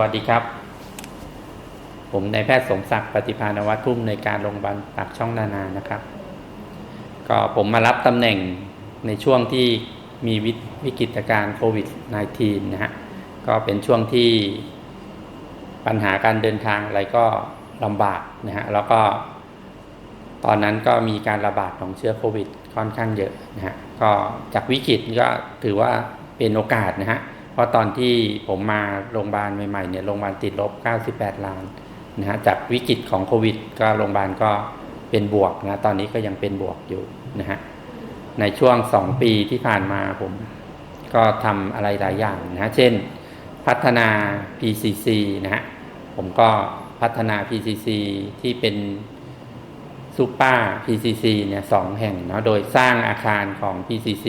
วัสดีครับ ผมนายแพทย์สมศักดิ์ปฏิภาณวัฒน์ทุ่มในการโรงพยาบาลปากช่องนานานะครับ ก็ผมมารับตำแหน่งในช่วงที่มีวิวิกฤตการณ์โควิด -19 นะฮะก็เป็นช่วงที่ปัญหาการเดินทางอะไรก็ลำบากนะฮะแล้วก็ตอนนั้นก็มีการระบาดของเชื้อโควิด ค่อนข้างเยอะนะฮะก็จากวิกฤตก็ถือว่าเป็นโอกาสนะฮะ เพราะตอนที่ผมมาโรงพยาบาลใหม่ๆเนี่ยโรงพยาบาลติดลบ 98 ล้านนะฮะจากวิกฤตของโควิด ก็โรงพยาบาลก็เป็นบวกนะตอนนี้ก็ยังเป็นบวกอยู่นะฮะในช่วง 2 ปีที่ผ่านมาผมก็ทำอะไรหลายอย่างนะฮะเช่น พัฒนา PCC นะฮะผมก็พัฒนา PCC ที่เป็น ซูเปอร์ PCC เนี่ยสองแห่งเนาะโดยสร้างอาคารของ PCC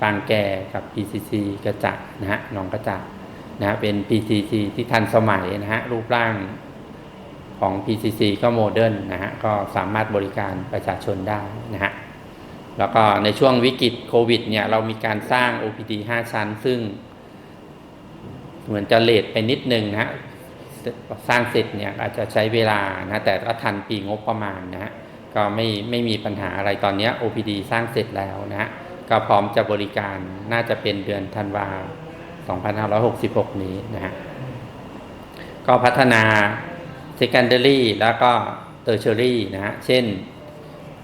ปางแกกับ PCC กระจักนะฮะหนองกระจักนะฮะเป็น PCC ที่ทันสมัยนะฮะรูปร่างของ PCC ก็โมเดิร์นนะฮะก็สามารถบริการประชาชนได้นะฮะแล้วก็ในช่วงวิกฤตโควิดเนี่ยเรามีการสร้าง OPD 5 ชั้น ซึ่ง เหมือนจะเลทไปนิดนึงนะฮะสร้างเสร็จเนี่ยอาจจะใช้เวลานะแต่ก็ทันปีงบประมาณนะฮะ ก็ไม่ไม่มีปัญหาอะไรตอนนี้ OPD สร้างเสร็จแล้วนะฮะก็พร้อมจะบริการน่าจะเป็นเดือนธันวา 2566 นี้นะฮะก็พัฒนา Secondary แล้วก็ Tertiary นะฮะเช่น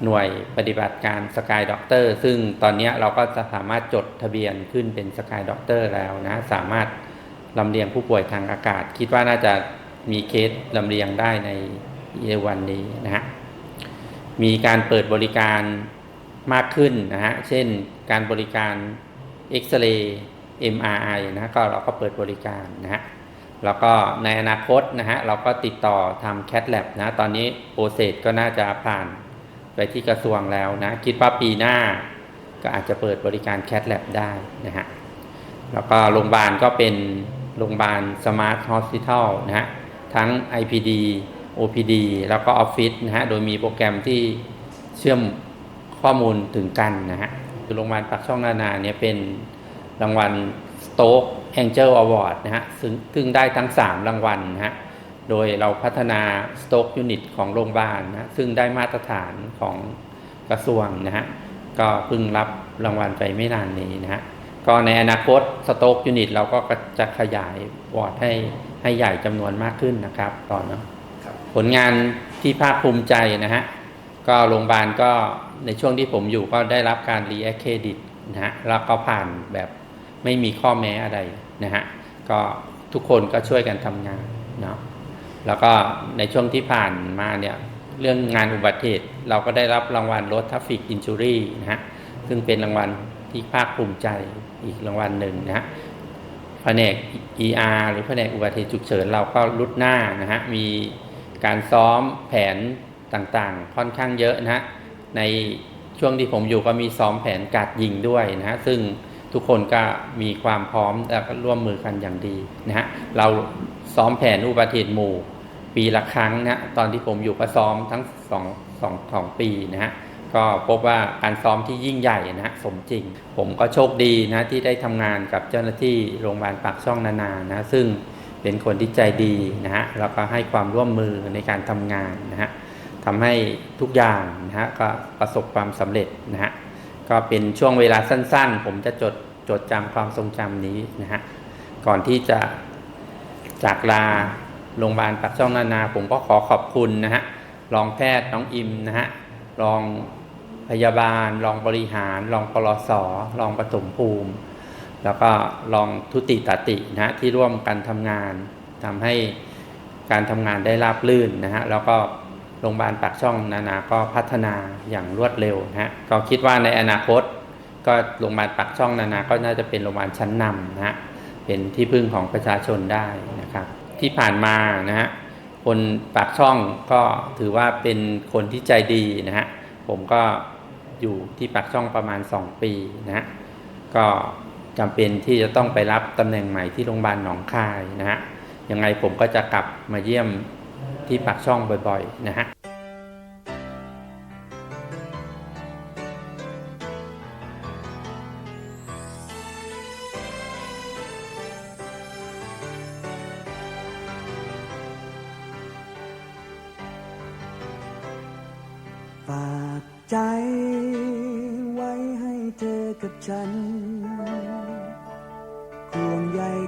หน่วยปฏิบัติการสกายด็อกเตอร์ซึ่งตอนนี้เราก็จะสามารถจดทะเบียนขึ้นเป็นสกายด็อกเตอร์แล้วนะสามารถลำเลียงผู้ป่วยทางอากาศ คิดว่าน่าจะมีเคสลำเลียงได้ในเยวันนี้นะฮะ มีการเปิดบริการมากขึ้นนะฮะ เช่นการบริการเอ็กซเรย์ MRI นะก็เราก็เปิดบริการนะฮะ แล้วก็ในอนาคตนะฮะเราก็ติดต่อทำ CAT Lab นะ ตอนนี้โปรเซสก็น่าจะผ่านไปที่กระทรวงแล้วนะ คิดว่าปีหน้าก็อาจจะเปิดบริการ CAT Lab ได้นะฮะ แล้วก็โรงพยาบาลก็เป็นโรงพยาบาล Smart Hospital นะฮะ ทั้ง IPD OPD แล้วก็ออฟฟิศนะฮะ โดยมีโปรแกรมที่เชื่อมข้อมูลถึงกันนะฮะโรงพยาบาลปักช่องนานาเนี่ยเป็นรางวัล Stoke Angel Award นะฮะ ซึ่งซึ่งได้ทั้ง 3 รางวัลนะฮะ โดยเราพัฒนา Stoke Unit ของโรงพยาบาลนะ ซึ่งได้มาตรฐานของกระทรวงนะฮะ ก็เพิ่งรับรางวัลไปไม่นานนี้นะฮะ ก็ในอนาคต Stoke Unit เราก็จะขยายวอร์ดให้ให้ใหญ่จำนวนมากขึ้นนะครับตอเนาะ ผลงานที่ภาคภูมิใจนะฮะ ก็โรงพยาบาลก็ในช่วงที่ผมอยู่ก็ได้รับการรีแอคเครดิตนะฮะ แล้วก็ผ่านแบบไม่มีข้อแม้อะไรนะฮะ ก็ทุกคนก็ช่วยกันทำงานเนาะ แล้วก็ในช่วงที่ผ่านมาเนี่ยเรื่องงานอุบัติเหตุเราก็ได้รับรางวัลรถทัฟฟิกอินจูรี่นะฮะ ซึ่งเป็นรางวัลที่ภาคภูมิใจอีกรางวัลหนึ่งนะฮะแผนก ER หรือแผนกอุบัติเหตุฉุกเฉินเราก็รุดหน้านะฮะ มี การซ้อมแผนต่างๆ ค่อนข้างเยอะนะฮะในช่วงที่ผมอยู่ก็มีซ้อมแผนการยิงด้วยนะฮะซึ่งทุกคนก็มีความพร้อมแล้วก็ร่วมมือกันอย่างดีนะฮะเราซ้อมแผนอุบัติเหตุหมู่ ปีละครั้งนะตอนที่ผมอยู่ก็ซ้อมทั้งสองสองสองปีนะฮะก็พบว่าการซ้อมที่ยิ่งใหญ่นะสมจริง ผมก็โชคดีนะที่ได้ทำงานกับเจ้าหน้าที่โรงพยาบาลปากช่องนานานะซึ่ง เป็นคนที่ใจดีนะฮะแล้วก็ให้ความร่วมมือในการทำงานนะฮะทำให้ทุกอย่างนะฮะก็ประสบความสำเร็จนะฮะก็เป็นช่วงเวลาสั้นๆ ผมจะจดจดจำความทรงจำนี้นะฮะก่อนที่จะจากลาโรงพยาบาลปักช่องนานา ผมก็ขอขอบคุณนะฮะรองแพทย์น้องอิมนะฮะรองพยาบาล รองบริหาร รองปลสรองปฐมภูมิ แล้วก็รองทุติตตินะฮะที่ร่วมกันทำงานทำให้การทำงานได้ราบรื่นนะฮะแล้วก็โรงพยาบาลปากช่องนานาก็พัฒนาอย่างรวดเร็วนะฮะก็คิดว่าในอนาคต ก็โรงพยาบาลปากช่องนานาก็น่าจะเป็นโรงพยาบาลชั้นนำนะฮะเป็นที่พึ่งของประชาชนได้นะครับที่ผ่านมานะฮะคนปากช่องก็ถือว่าเป็นคนที่ใจดีนะฮะผมก็อยู่ที่ปากช่องประมาณ 2 ปีนะฮะก็ จำเป็นที่จะต้องไปรับตำแหน่งใหม่ที่โรงพยาบาลหนองคายนะฮะยังไงผมก็จะกลับมาเยี่ยมที่ปากช่องบ่อยๆนะฮะฝากใจไว้ให้เธอกับฉัน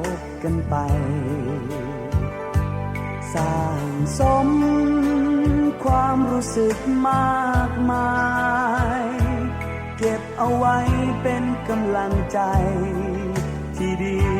บกันไป สร้างสมความรู้สึกมากมาย เก็บเอาไว้เป็นกำลังใจที่ดี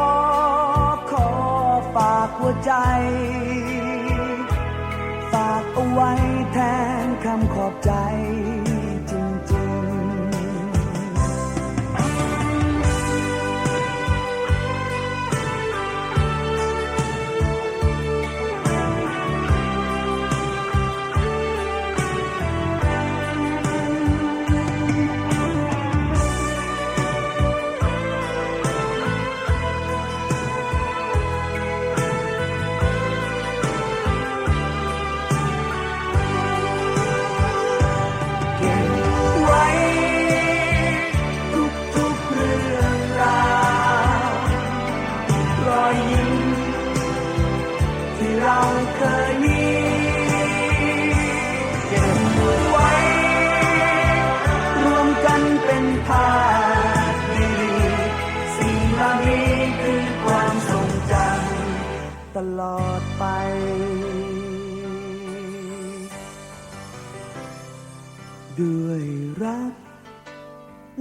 หัวใจ ฝากเอาไว้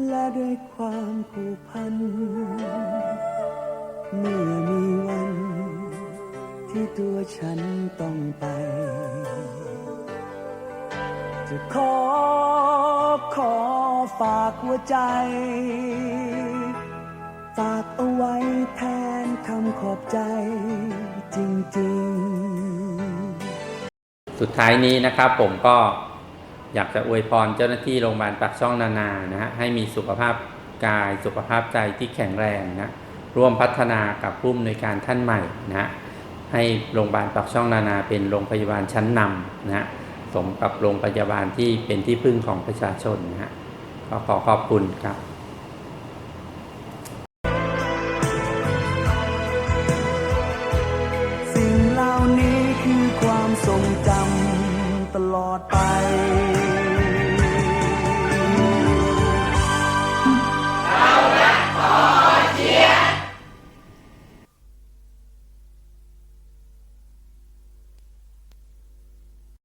และด้วยความผูกพัน เมื่อมีวัน ที่ตัวฉันต้องไป จะขอขอฝากหัวใจ ฝากเอาไว้แทนคำขอบใจจริง ๆ สุดท้ายนี้นะครับผมก็ อยากจะอวยพรเจ้าหน้าที่โรงพยาบาลปากช่องนานานะฮะให้มีสุขภาพกายสุขภาพใจที่แข็งแรงนะร่วมพัฒนากับผู้อำนวยการท่านใหม่นะฮะให้โรงพยาบาลปากช่องนานาเป็นโรงพยาบาลชั้นนำนะฮะสมกับโรงพยาบาลที่เป็นที่พึ่งของประชาชนนะฮะก็ขอขอบคุณครับสิ่งเหล่านี้คือความทรงจำตลอดไป